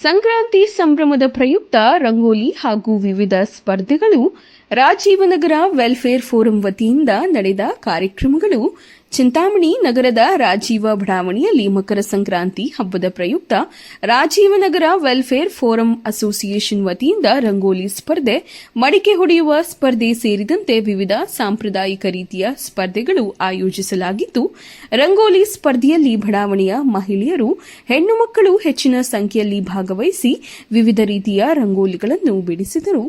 ಸಂಕ್ರಾಂತಿ ಸಂಭ್ರಮದ ಪ್ರಯುಕ್ತ ರಂಗೋಲಿ ಹಾಗೂ ವಿವಿಧ ಸ್ಪರ್ಧೆಗಳು ರಾಜೀವನಗರ ವೆಲ್ಫೇರ್ ಫೋರಂ ವತಿಯಿಂದ ನಡೆದ ಕಾರ್ಯಕ್ರಮಗಳು ಚಿಂತಾಮಣಿ ನಗರದ ರಾಜೀವ ಬಡಾವಣೆಯಲ್ಲಿ ಮಕರ ಸಂಕ್ರಾಂತಿ ಹಬ್ಬದ ಪ್ರಯುಕ್ತ ರಾಜೀವನಗರ ವೆಲ್ಫೇರ್ ಫೋರಂ ಅಸೋಸಿಯೇಷನ್ ವತಿಯಿಂದ ರಂಗೋಲಿ ಸ್ಪರ್ಧೆ, ಮಡಿಕೆ ಹೊಡೆಯುವ ಸ್ಪರ್ಧೆ ಸೇರಿದಂತೆ ವಿವಿಧ ಸಾಂಪ್ರದಾಯಿಕ ರೀತಿಯ ಸ್ಪರ್ಧೆಗಳು ಆಯೋಜಿಸಲಾಗಿದ್ದು ರಂಗೋಲಿ ಸ್ಪರ್ಧೆಯಲ್ಲಿ ಬಡಾವಣೆಯ ಮಹಿಳೆಯರು, ಹೆಣ್ಣು ಮಕ್ಕಳು ಹೆಚ್ಚಿನ ಸಂಖ್ಯೆಯಲ್ಲಿ ಭಾಗವಹಿಸಿ ವಿವಿಧ ರೀತಿಯ ರಂಗೋಲಿಗಳನ್ನು ಬಿಡಿಸಿದರು.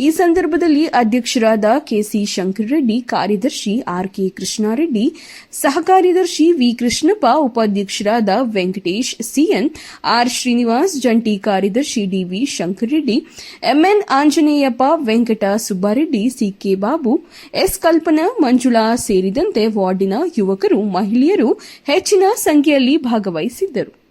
ಈ ಸಂದರ್ಭದಲ್ಲಿ ಅಧ್ಯಕ್ಷರಾದ ಕೆಸಿ ಶಂಕರರೆಡ್ಡಿ, ಕಾರ್ಯದರ್ಶಿ ಆರ್ ಕೆ ಕೃಷ್ಣಾರೆಡ್ಡಿ ಸಹ ಕಾರ್ಯದರ್ಶಿ ವಿ ಕೃಷ್ಣಪ್ಪ, ಉಪಾಧ್ಯಕ್ಷರಾದ ವೆಂಕಟೇಶ್ ಸಿಎನ್, ಆರ್ ಶ್ರೀನಿವಾಸ್, ಜಂಟಿ ಕಾರ್ಯದರ್ಶಿ D V Shankarareddy M N Anjaneyappa, Venkata Subbareddy, C K Babu, S Kalpana, Manjula ಸೇರಿದಂತೆ ವಾರ್ಡಿನ ಯುವಕರು, ಮಹಿಳೆಯರು ಹೆಚ್ಚಿನ ಸಂಖ್ಯೆಯಲ್ಲಿ ಭಾಗವಹಿಸಿದ್ದರು.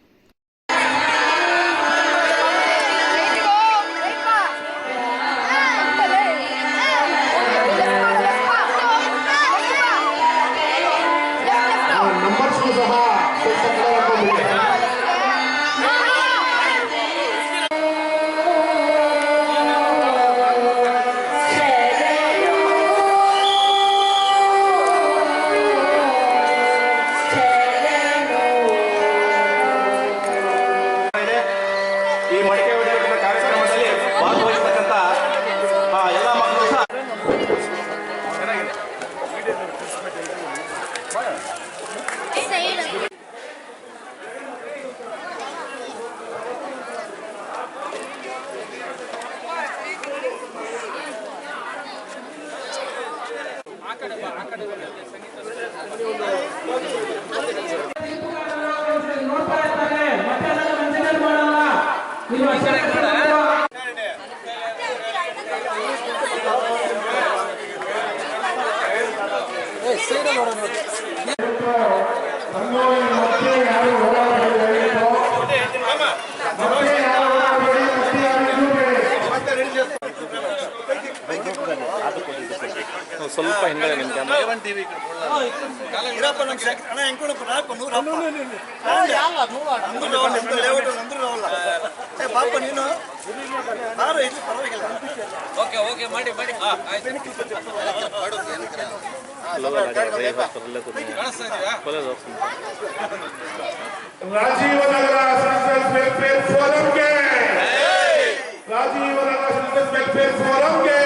ಮಡಿಕೆ ಹೊಡೆಯುವ ಕಾರ್ಯಕ್ರಮದಲ್ಲಿ ಭಾಗವಹಿಸತಕ್ಕಂಥ ಎಲ್ಲ ಮಕ್ಕಳು ಸಹ ನೋಡ್ತಾ ರಂಗೋಲಿ ಮತ್ತೆ ಅದನ್ನು ದಯವಿಟ್ಟು. ಮತ್ತೆ ಯಾರು ಓಡಾಡಬೇಡಿ, ಮತ್ತೆ ಯಾರು ನಿಲ್ಲಬೇಡಿ. ಸ್ವಲ್ಪ ಹಿಂದೆ ಪಾಪ ನೀನು? ಬಾರು ಇಲ್ಲಿ ಪರವಾಗಿಲ್ಲ. ರಾಜೀವನಗರ ಸಿಟಿಜನ್ಸ್ ವೆಲ್ಫೇರ್ ಫೋರಂಗೆ ರಾಜೀವನಗರ ಸಿಟಿಜನ್ಸ್ ವೆಲ್ಫೇರ್ ಫೋರಂಗೆ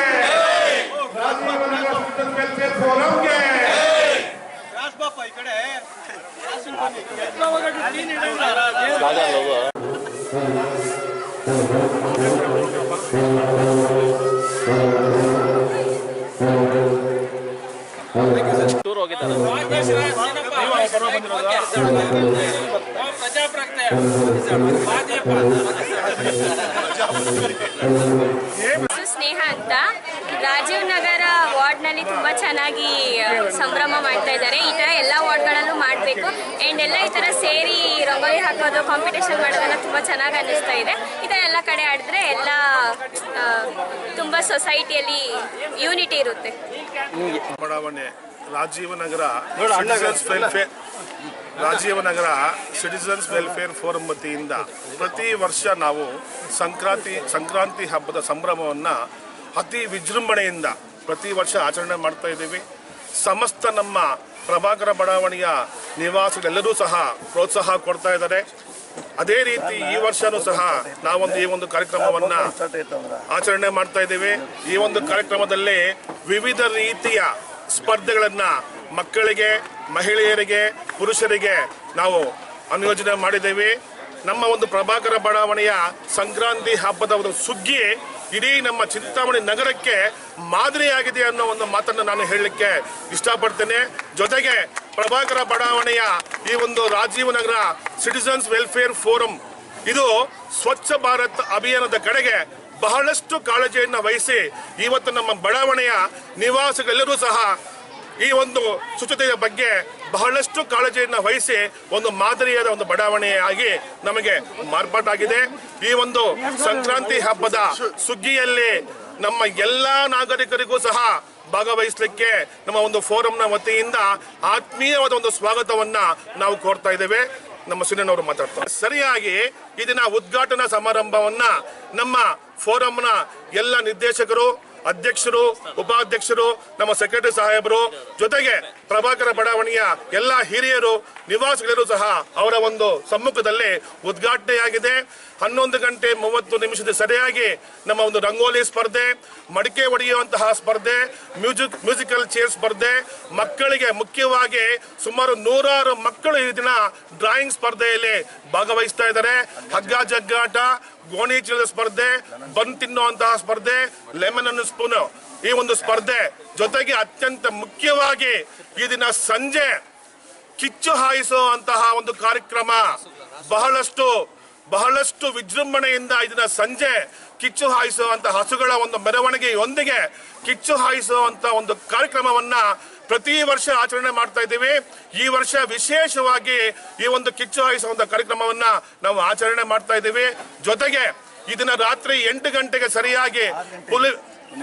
ರಾಜೀವನಗರ ಸಿಟಿಜನ್ಸ್ ವೆಲ್ಫೇರ್ ಫೋರಂಗೆ ರಾಜ್ ಬಾಪ ಈ ಕಡೆ. ಸ್ನೇಹ ಅಂತ ರಾಜೀವ್ ನಗರ ವಾರ್ಡ್ನಲ್ಲಿ ತುಂಬ ಚೆನ್ನಾಗಿ ಸಂಭ್ರಮ ಮಾಡ್ತಾ ಇದ್ದಾರೆ. ಈ ಥರ ಎಲ್ಲ ವಾರ್ಡ್ಗಳಲ್ಲೂ ಮಾಡಬೇಕು. ಆ್ಯಂಡ್ ಎಲ್ಲ ಈ ಥರ ಸೇರಿ ರಂಗೋಲಿ ಹಾಕೋದು ಕಾಂಪಿಟೇಷನ್ ಮಾಡೋದೆಲ್ಲ ತುಂಬ ಚೆನ್ನಾಗಿ ಅನ್ನಿಸ್ತಾ ಇದೆ. ಈ ಥರ ಎಲ್ಲ ಕಡೆ ಆಡಿದ್ರೆ ಎಲ್ಲ ತುಂಬ ಸೊಸೈಟಿಯಲ್ಲಿ ಯೂನಿಟಿ ಇರುತ್ತೆ. ಬಡಾವಣೆ Rajeevanagara citizens welfare Rajeevanagara citizens welfare forum ವತಿಯಿಂದ ಪ್ರತಿ ವರ್ಷ ನಾವು ಸಂಕ್ರಾಂತಿ ಸಂಕ್ರಾಂತಿ ಹಬ್ಬದ ಸಂಭ್ರಮವನ್ನು ಅತಿ ವಿಜೃಂಭಣೆಯಿಂದ ಪ್ರತಿ ವರ್ಷ ಆಚರಣೆ ಮಾಡ್ತಾ ಇದ್ದೀವಿ. ಸಮಸ್ತ ನಮ್ಮ ಪ್ರಭಾಕರ ಬಡಾವಣೆಯ ನಿವಾಸಿಗಳೆಲ್ಲರೂ ಸಹ ಪ್ರೋತ್ಸಾಹ ಕೊಡ್ತಾ ಇದ್ದಾರೆ. ಅದೇ ರೀತಿ ಈ ವರ್ಷನೂ ಸಹ ನಾವೊಂದು ಈ ಒಂದು ಕಾರ್ಯಕ್ರಮವನ್ನ ಆಚರಣೆ ಮಾಡ್ತಾ ಇದ್ದೀವಿ. ಈ ಒಂದು ಕಾರ್ಯಕ್ರಮದಲ್ಲಿ ವಿವಿಧ ರೀತಿಯ ಸ್ಪರ್ಧೆಗಳನ್ನ ಮಕ್ಕಳಿಗೆ, ಮಹಿಳೆಯರಿಗೆ, ಪುರುಷರಿಗೆ ನಾವು ಅನುಯೋಜನೆ ಮಾಡಿದ್ದೇವೆ. ನಮ್ಮ ಒಂದು ಪ್ರಭಾಕರ ಬಡಾವಣೆಯ ಸಂಕ್ರಾಂತಿ ಹಬ್ಬದ ಒಂದು ಸುಗ್ಗಿ ಇಡೀ ನಮ್ಮ ಚಿಂತಾಮಣಿ ನಗರಕ್ಕೆ ಮಾದರಿಯಾಗಿದೆ ಅನ್ನೋ ಒಂದು ಮಾತನ್ನು ನಾನು ಹೇಳಲಿಕ್ಕೆ ಇಷ್ಟಪಡ್ತೇನೆ. ಜೊತೆಗೆ ಪ್ರಭಾಕರ ಬಡಾವಣೆಯ ಈ ಒಂದು Rajeev Nagar citizens welfare forum ಇದು ಸ್ವಚ್ಛ ಭಾರತ್ ಅಭಿಯಾನದ ಕಡೆಗೆ ಬಹಳಷ್ಟು ಕಾಳಜಿಯನ್ನು ವಹಿಸಿ ಇವತ್ತು ನಮ್ಮ ಬಡಾವಣೆಯ ನಿವಾಸಿಗಳೆಲ್ಲರೂ ಸಹ ಈ ಒಂದು ಶುಚಿತೆಯ ಬಗ್ಗೆ ಬಹಳಷ್ಟು ಕಾಳಜಿಯನ್ನು ವಹಿಸಿ ಒಂದು ಮಾದರಿಯಾದ ಒಂದು ಬಡಾವಣೆಯಾಗಿ ನಮಗೆ ಮಾರ್ಪಾಟಾಗಿದೆ. ಈ ಒಂದು ಸಂಕ್ರಾಂತಿ ಹಬ್ಬದ ಸುಗ್ಗಿಯಲ್ಲಿ ನಮ್ಮ ಎಲ್ಲಾ ನಾಗರಿಕರಿಗೂ ಸಹ ಭಾಗವಹಿಸಲಿಕ್ಕೆ ನಮ್ಮ ಒಂದು ಫೋರಂನ ವತಿಯಿಂದ ಆತ್ಮೀಯವಾದ ಒಂದು ಸ್ವಾಗತವನ್ನ ನಾವು ಕೋರ್ತಾ ಇದ್ದೇವೆ. ನಮ್ಮ ಸುನಿಯನವರು ಮಾತಾಡ್ತಾರೆ. ಸರಿಯಾಗಿ ಇದನ್ನ ಉದ್ಘಾಟನಾ ಸಮಾರಂಭವನ್ನ ನಮ್ಮ ಫೋರಂನ ಎಲ್ಲ ನಿರ್ದೇಶಕರು ಅಧ್ಯಕ್ಷರು, ಉಪಾಧ್ಯಕ್ಷರು, ನಮ್ಮ ಸೆಕ್ರೆಟರಿ ಸಾಹೇಬರು, ಜೊತೆಗೆ ಪ್ರಭಾಕರ ಬಡಾವಣೆಯ ಎಲ್ಲ ಹಿರಿಯರು ನಿವಾಸಿಗಳು ಸಹ ಅವರ ಒಂದು ಸಮ್ಮುಖದಲ್ಲಿ ಉದ್ಘಾಟನೆಯಾಗಿದೆ. ಹನ್ನೊಂದು ಗಂಟೆ ಮೂವತ್ತು ನಿಮಿಷದ ಸರಿಯಾಗಿ ನಮ್ಮ ಒಂದು ರಂಗೋಲಿ ಸ್ಪರ್ಧೆ, ಮಡಿಕೆ ಒಡೆಯುವಂತಹ ಸ್ಪರ್ಧೆ, ಮ್ಯೂಸಿಕ್, ಮ್ಯೂಸಿಕಲ್ ಚೇರ್ ಸ್ಪರ್ಧೆ, ಮಕ್ಕಳಿಗೆ ಮುಖ್ಯವಾಗಿ ಸುಮಾರು ನೂರಾರು ಮಕ್ಕಳು ಈ ದಿನ ಡ್ರಾಯಿಂಗ್ ಸ್ಪರ್ಧೆಯಲ್ಲಿ ಭಾಗವಹಿಸ್ತಾ ಇದ್ದಾರೆ. ಹಗ್ಗ ಜಗ್ಗಾಟ, ಗೋಣಿ ಚೀಲದ ಸ್ಪರ್ಧೆ ಬನ್ ತಿನ್ನುವಂತಹ ಸ್ಪರ್ಧೆ ಲೆಮನ್ ಅನ್ನು ಸ್ಪೂನ್ ಈ ಒಂದು ಸ್ಪರ್ಧೆ ಜೊತೆಗೆ ಅತ್ಯಂತ ಮುಖ್ಯವಾಗಿ ಈ ದಿನ ಸಂಜೆ ಕಿಚ್ಚು ಹಾಯಿಸುವಂತಹ ಒಂದು ಕಾರ್ಯಕ್ರಮ. ಬಹಳಷ್ಟು ಬಹಳಷ್ಟು ವಿಜೃಂಭಣೆಯಿಂದ ಇದನ್ನ ಸಂಜೆ ಕಿಚ್ಚು ಹಾಯಿಸುವಂತಹ ಹಸುಗಳ ಒಂದು ಮೆರವಣಿಗೆಯೊಂದಿಗೆ ಕಿಚ್ಚು ಹಾಯಿಸುವಂತ ಒಂದು ಕಾರ್ಯಕ್ರಮವನ್ನ ಪ್ರತಿ ವರ್ಷ ಆಚರಣೆ ಮಾಡ್ತಾ ಇದ್ದೀವಿ. ಈ ವರ್ಷ ವಿಶೇಷವಾಗಿ ಈ ಒಂದು ಕಿಚ್ಚು ಹಾಯಿಸುವಂತ ಕಾರ್ಯಕ್ರಮವನ್ನ ನಾವು ಆಚರಣೆ ಮಾಡ್ತಾ ಇದ್ದೀವಿ. ಜೊತೆಗೆ ಇದನ್ನ ರಾತ್ರಿ ಎಂಟು ಗಂಟೆಗೆ ಸರಿಯಾಗಿ ಪುಲಿ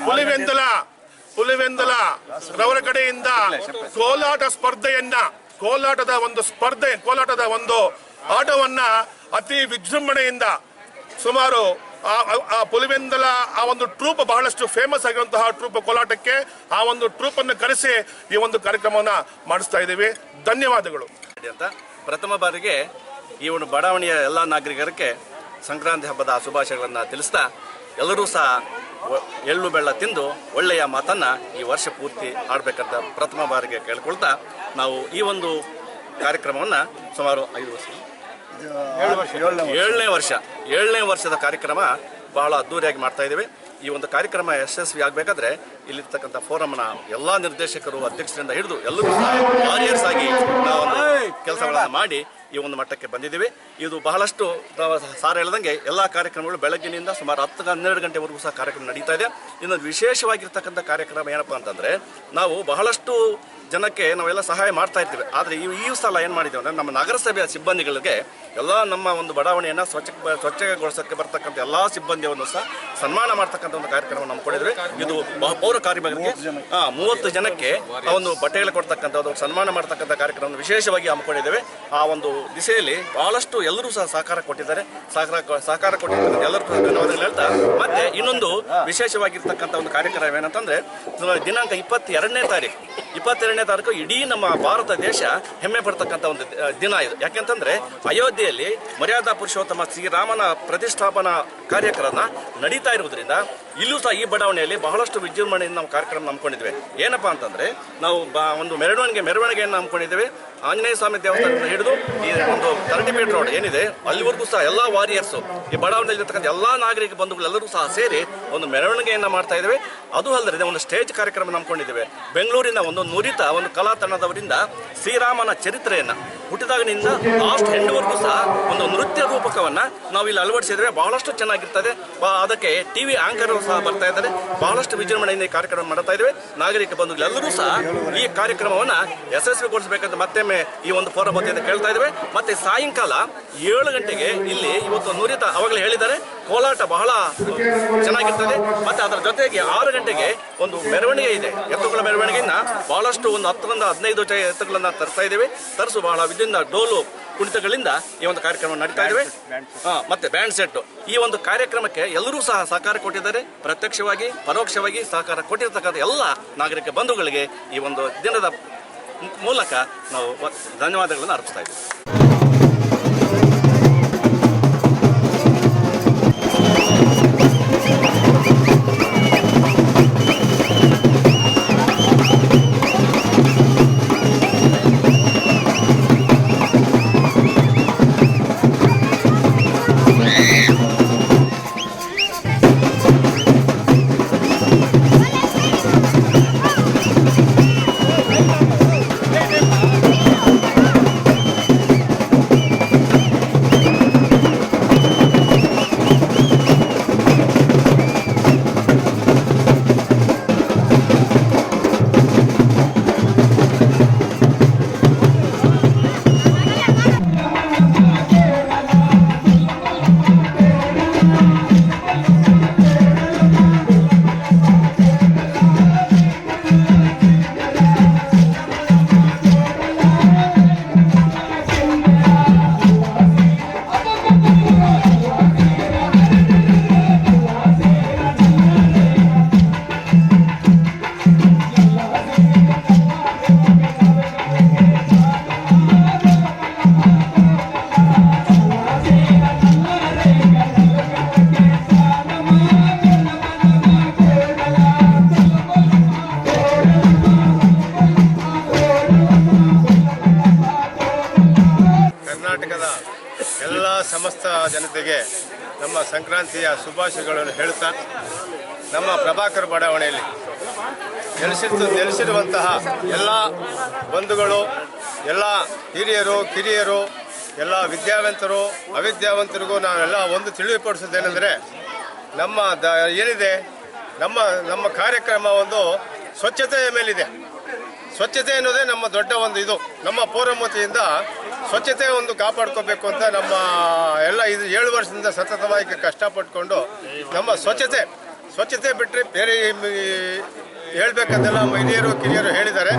ಪುಲಿವೆಂದಲ ಹುಲಿವೆಂದಲ ರವರ ಕಡೆಯಿಂದ ಕೋಲಾಟ ಸ್ಪರ್ಧೆಯನ್ನ, ಕೋಲಾಟದ ಒಂದು ಸ್ಪರ್ಧೆ, ಕೋಲಾಟದ ಒಂದು ಆಟವನ್ನ ಅತಿ ವಿಜೃಂಭಣೆಯಿಂದ ಸುಮಾರು ಆ- ಪುಲಿವೆಂದಲ ಆ ಒಂದು ಟ್ರೂಪ್ ಬಹಳಷ್ಟು ಫೇಮಸ್ ಆಗಿರುವಂತಹ ಟ್ರೂಪ್ ಕೋಲಾಟಕ್ಕೆ ಆ ಒಂದು ಟ್ರೂಪ್ ಅನ್ನು ಕರೆಸಿ ಈ ಒಂದು ಕಾರ್ಯಕ್ರಮವನ್ನ ಮಾಡಿಸ್ತಾ ಇದ್ದೀವಿ. ಧನ್ಯವಾದಗಳು. ಅಂತ. ಪ್ರಥಮ ಬಾರಿಗೆ ಈ ಒಂದು ಬಡಾವಣೆಯ ಎಲ್ಲ ನಾಗರಿಕರಿಗೆ ಸಂಕ್ರಾಂತಿ ಹಬ್ಬದ ಶುಭಾಶಯಗಳನ್ನು ತಿಳಿಸ್ತಾ ಎಲ್ಲರೂ ಸಹ ಎಳ್ಳು ಬೆಳ್ಳ ತಿಂದು ಒಳ್ಳೆಯ ಮಾತನ್ನ ಈ ವರ್ಷ ಪೂರ್ತಿ ಆಡಬೇಕಂತ ಪ್ರಥಮ ಬಾರಿಗೆ ಕೇಳ್ಕೊಳ್ತಾ ನಾವು ಈ ಒಂದು ಕಾರ್ಯಕ್ರಮವನ್ನು ಸುಮಾರು ಐದು ವರ್ಷ. ಏಳನೇ ವರ್ಷ. ಏಳನೇ ವರ್ಷದ ಕಾರ್ಯಕ್ರಮ ಬಹಳ ಅದ್ದೂರಿಯಾಗಿ ಮಾಡ್ತಾ ಇದ್ದೇವೆ. ಈ ಒಂದು ಕಾರ್ಯಕ್ರಮ ಯಶಸ್ವಿ ಆಗಬೇಕಾದ್ರೆ ಇಲ್ಲಿರ್ತಕ್ಕಂಥ ಫೋರಮ್ನ ಎಲ್ಲ ನಿರ್ದೇಶಕರು ಅಧ್ಯಕ್ಷರಿಂದ ಹಿಡಿದು ಎಲ್ಲರೂ ವಾರಿಯರ್ಸ್ ಆಗಿ ನಾವು ಕೆಲಸಗಳನ್ನು ಮಾಡಿ ಈ ಒಂದು ಮಟ್ಟಕ್ಕೆ ಬಂದಿದ್ದೀವಿ. ಇದು ಬಹಳಷ್ಟು ಸಾರ ಹೇಳ್ದಂಗೆ ಎಲ್ಲ ಕಾರ್ಯಕ್ರಮಗಳು ಬೆಳಗ್ಗಿನಿಂದ ಸುಮಾರು ಹತ್ತು ಹನ್ನೆರಡು ಗಂಟೆವರೆಗೂ ಸಹ ಕಾರ್ಯಕ್ರಮ ನಡೀತಾ ಇದೆ. ಇನ್ನೊಂದು ವಿಶೇಷವಾಗಿರ್ತಕ್ಕಂಥ ಕಾರ್ಯಕ್ರಮ ಏನಪ್ಪ ಅಂತಂದರೆ, ನಾವು ಬಹಳಷ್ಟು ಜನಕ್ಕೆ ನಾವೆಲ್ಲ ಸಹಾಯ ಮಾಡ್ತಾ ಇರ್ತೀವಿ. ಆದರೆ ಈ ಈ ಸಲ ಏನು ಮಾಡಿದ್ದೇವೆ ಅಂದರೆ, ನಮ್ಮ ನಗರಸಭೆಯ ಸಿಬ್ಬಂದಿಗಳಿಗೆ ಎಲ್ಲ ನಮ್ಮ ಒಂದು ಬಡಾವಣೆಯನ್ನು ಸ್ವಚ್ಛ ಸ್ವಚ್ಛಗೊಳಿಸೋಕ್ಕೆ ಬರ್ತಕ್ಕಂಥ ಎಲ್ಲ ಸಿಬ್ಬಂದಿಯನ್ನು ಸಹ ಸನ್ಮಾನ ಮಾಡ್ತಕ್ಕಂಥ ಒಂದು ಕಾರ್ಯಕ್ರಮ ಕೊಡಿದ್ರೆ ಇದು ಪೌರ ಕಾರ್ಮಿಕರಿಗೆ ಮೂವತ್ತು ಜನಕ್ಕೆ ಆ ಒಂದು ಬಟ್ಟೆಗಳು ಕೊಡ್ತಕ್ಕಂಥ ಸನ್ಮಾನ ಮಾಡ್ತಕ್ಕಂಥ ಕಾರ್ಯಕ್ರಮವನ್ನು ವಿಶೇಷವಾಗಿ ಹಮ್ಮಿಕೊಂಡಿದ್ದೇವೆ. ಆ ಒಂದು ದಿಸೆಯಲ್ಲಿ ಬಹಳಷ್ಟು ಎಲ್ಲರೂ ಸಹ ಸಹಕಾರ ಕೊಟ್ಟಿದ್ದಾರೆ. ಸಹಕಾರ ಸಹಕಾರ ಕೊಟ್ಟಿದ್ದಾರೆ ಎಲ್ಲರೂ ಧನ್ಯವಾದಗಳು ಹೇಳ್ತಾ. ಮತ್ತೆ ಇನ್ನೊಂದು ವಿಶೇಷವಾಗಿರ್ತಕ್ಕಂಥ ಒಂದು ಕಾರ್ಯಕ್ರಮ ಏನಂತಂದ್ರೆ ದಿನಾಂಕ ಇಪ್ಪತ್ತೆರಡನೇ ತಾರೀಕು ಇಪ್ಪತ್ತೆರಡನೇ ತಾರೀಕು ಇಡೀ ನಮ್ಮ ಭಾರತ ದೇಶ ಹೆಮ್ಮೆ ಪಡ್ತಕ್ಕಂಥ ಒಂದು ದಿನ ಇದು. ಯಾಕೆಂತಂದ್ರೆ, ಅಯೋಧ್ಯೆಯಲ್ಲಿ ಮರ್ಯಾದಾ ಪುರುಷೋತ್ತಮ ಶ್ರೀರಾಮನ ಪ್ರತಿಷ್ಠಾಪನಾ ಕಾರ್ಯಕ್ರಮ ನಡೀತಾ ಇರುವುದರಿಂದ ಇಲ್ಲೂ ಸಹ ಈ ಬಡಾವಣೆಯಲ್ಲಿ ಬಹಳಷ್ಟು ವಿಜೃಂಭಣೆಯಿಂದ ನಾವು ಕಾರ್ಯಕ್ರಮ ನಂಬ್ಕೊಂಡಿದ್ವಿ ಏನಪ್ಪಾ ಅಂತಂದ್ರೆ, ನಾವು ಒಂದು ಮೆರವಣಿಗೆ ಮೆರವಣಿಗೆಯನ್ನು ನಂಬ್ಕೊಂಡಿದ್ದೇವೆ ಆಂಜನೇಯ ಸ್ವಾಮಿ ದೇವಸ್ಥಾನದಿಂದ ಹಿಡಿದು ಈ ಒಂದು ತರ್ಟಿಪೇಟ್ ರೋಡ್ ಏನಿದೆ, ಅಲ್ಲಿವರೆಗೂ ಸಹ ಎಲ್ಲ ವಾರಿಯರ್ಸ್ ಈ ಬಡಾವಣೆಯಲ್ಲಿರ್ತಕ್ಕಂಥ ಎಲ್ಲ ನಾಗರಿಕ ಬಂಧುಗಳೆಲ್ಲರೂ ಸಹ ಸೇರಿ ಒಂದು ಮೆರವಣಿಗೆಯನ್ನು ಮಾಡ್ತಾ ಇದ್ದೇವೆ. ಅದು ಅಲ್ಲದೆ ಒಂದು ಸ್ಟೇಜ್ ಕಾರ್ಯಕ್ರಮ ನಂಬ್ಕೊಂಡಿದ್ದೇವೆ. ಬೆಂಗಳೂರಿನ ಒಂದು ನುರಿತ, ಒಂದು ಕಲಾ ತಂಡದವರಿಂದ ಶ್ರೀರಾಮನ ಚರಿತ್ರೆಯನ್ನು, ಹುಟ್ಟಿದಾಗಿನಿಂದ ಲಾಸ್ಟ್ ಎಂಡ್ವರೆಗೂ ಸಹ ಒಂದು ನೃತ್ಯ ರೂಪಕವನ್ನ ನಾವು ಇಲ್ಲಿ ಅಳವಡಿಸಿದ್ರೆ ಬಹಳಷ್ಟು ಚೆನ್ನಾಗಿರ್ತದೆ. ಅದಕ್ಕೆ ಅದಕ್ಕೆ ಟಿವಿ ಆಂಕರ್ ಸಹ ಬರ್ತಾ ಇದ್ದಾರೆ. ಬಹಳಷ್ಟು ವಿಜೃಂಭಣೆಯಿಂದ ಈ ಕಾರ್ಯಕ್ರಮ ಮಾಡ್ತಾ ಇದ್ದೇವೆ. ನಾಗರಿಕ ಬಂಧುಗಳೆಲ್ಲರೂ ಸಹ ಈ ಕಾರ್ಯಕ್ರಮವನ್ನ ಯಶಸ್ವಿಗೊಳಿಸಬೇಕಂತ ಮತ್ತೊಮ್ಮೆ ಈ ಒಂದು ಫೋರಂ ಕೇಳ್ತಾ ಇದ್ದೇವೆ. ಮತ್ತೆ ಸಾಯಂಕಾಲ ಏಳು ಗಂಟೆಗೆ ಇಲ್ಲಿ ಇವತ್ತು ನುರಿತ ಅವಾಗಲೇ ಹೇಳಿದ್ದಾರೆ. ಕೋಲಾಟ ಬಹಳ ಚೆನ್ನಾಗಿರ್ತದೆ. ಮತ್ತೆ ಅದರ ಜೊತೆಗೆ ಆರು ಗಂಟೆಗೆ ಒಂದು ಮೆರವಣಿಗೆ ಇದೆ. ಎತ್ತುಗಳ ಮೆರವಣಿಗೆಯನ್ನು ಬಹಳಷ್ಟು ಒಂದು ಹತ್ತರಿಂದ ಹದಿನೈದು ಎತ್ತುಗಳನ್ನು ತರ್ತಾ ಇದ್ದೇವೆ. ತರಿಸು ಬಹಳ ವಿಭಿನ್ನ ಡೋಲು ಕುಣಿತಗಳಿಂದ ಈ ಒಂದು ಕಾರ್ಯಕ್ರಮ ನಡೀತಾ ಇದ್ದೇವೆ. ಮತ್ತೆ ಬ್ಯಾಂಡ್ ಸೆಟ್ ಈ ಒಂದು ಕಾರ್ಯಕ್ರಮಕ್ಕೆ ಎಲ್ಲರೂ ಸಹ ಸಹಕಾರ ಕೊಟ್ಟಿದ್ದಾರೆ. ಪ್ರತ್ಯಕ್ಷವಾಗಿ ಪರೋಕ್ಷವಾಗಿ ಸಹಕಾರ ಕೊಟ್ಟಿರತಕ್ಕಂಥ ಎಲ್ಲ ನಾಗರಿಕ ಬಂಧುಗಳಿಗೆ ಈ ಒಂದು ದಿನದ ಮೂಲಕ ನಾವು ಧನ್ಯವಾದಗಳನ್ನು ಅರ್ಪಿಸ್ತಾ ಇದ್ದೀವಿ. ಜನತೆಗೆ ನಮ್ಮ ಸಂಕ್ರಾಂತಿಯ ಶುಭಾಶಯಗಳನ್ನು ಹೇಳುತ್ತಾ ನಮ್ಮ ಪ್ರಭಾಕರ್ ಬಡಾವಣೆಯಲ್ಲಿ ನೆಲೆಸಿದ್ದು ನೆಲೆಸಿರುವಂತಹ ಎಲ್ಲ ಬಂಧುಗಳು, ಎಲ್ಲ ಹಿರಿಯರು, ಕಿರಿಯರು, ಎಲ್ಲ ವಿದ್ಯಾವಂತರು, ಅವಿದ್ಯಾವಂತರಿಗೂ ನಾವೆಲ್ಲ ಒಂದು ತಿಳಿಪಡಿಸೋದೇನೆಂದರೆ ನಮ್ಮ ದ, ಏನಿದೆ? ನಮ್ಮ ನಮ್ಮ ಕಾರ್ಯಕ್ರಮ ಒಂದು ಸ್ವಚ್ಛತೆಯ ಮೇಲಿದೆ. ಸ್ವಚ್ಛತೆ ಅನ್ನೋದೇ ನಮ್ಮ ದೊಡ್ಡ ಒಂದು ಇದು. ನಮ್ಮ ಪೌರಮತಿಯಿಂದ ಸ್ವಚ್ಛತೆ ಒಂದು ಕಾಪಾಡ್ಕೋಬೇಕು ಅಂತ ನಮ್ಮ ಎಲ್ಲ ಇದು ಏಳು ವರ್ಷದಿಂದ ಸತತವಾಗಿ ಕಷ್ಟಪಟ್ಕೊಂಡು ನಮ್ಮ ಸ್ವಚ್ಛತೆ ಸ್ವಚ್ಛತೆ ಬಿಟ್ಟರೆ ಬೇರೆ ಹೇಳ್ಬೇಕಂತೆಲ್ಲ ಹಿರಿಯರು, ಕಿರಿಯರು ಹೇಳಿದ್ದಾರೆ.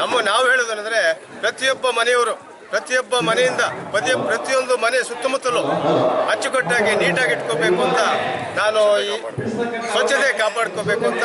ನಮ್ಮ ನಾವು ಹೇಳೋದಂದ್ರೆ ಪ್ರತಿಯೊಬ್ಬ ಮನೆಯವರು, ಪ್ರತಿಯೊಬ್ಬ ಮನೆಯಿಂದ ಪ್ರತಿ ಪ್ರತಿಯೊಂದು ಮನೆ ಸುತ್ತಮುತ್ತಲು ಅಚ್ಚುಕಟ್ಟಾಗಿ ನೀಟಾಗಿ ಇಟ್ಕೋಬೇಕು ಅಂತ ನಾನು ಈ ಸ್ವಚ್ಛತೆ ಕಾಪಾಡ್ಕೋಬೇಕು ಅಂತ